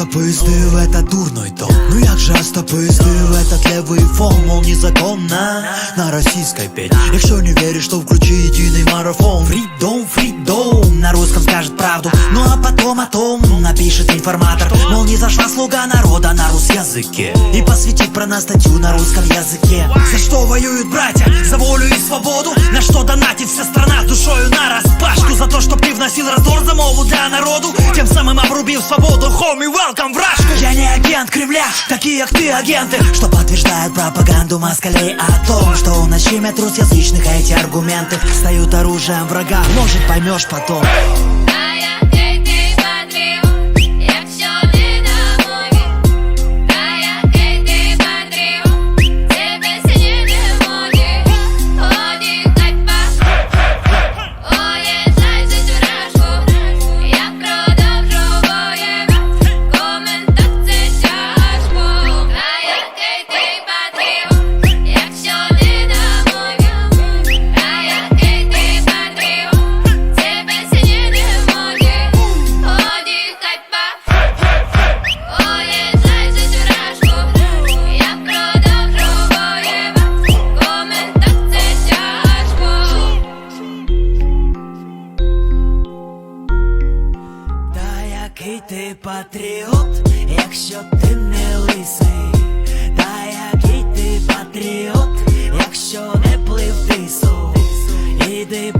пиздив, это дурной тон. Ну як часто пиздив, этот левый фон? Мол, незаконно на российской петь. Якщо не веришь, то включи единый марафон Фридом, фридом, на русском скажет правду. Ну а потом о том напишет информатор. Мол, не зашла слуга народа на рус языке И посвятит про нас статью на русском языке. За что воюют братья? За волю и свободу? На что донатит вся страна душою на распашку. За то, что вносил раздор за мову для народу. Тем самым обрубив свободу, хоми, welcome в рашку Я не агент Кремля, такие как ты агенты. Что подтверждают пропаганду москалей о том Что у нас щемят русскоязычных а эти аргументы. Стают оружием врага, может поймешь потом який ти патріот, якщо ти не лисий, та який ти патріот, якщо не плив тису, іди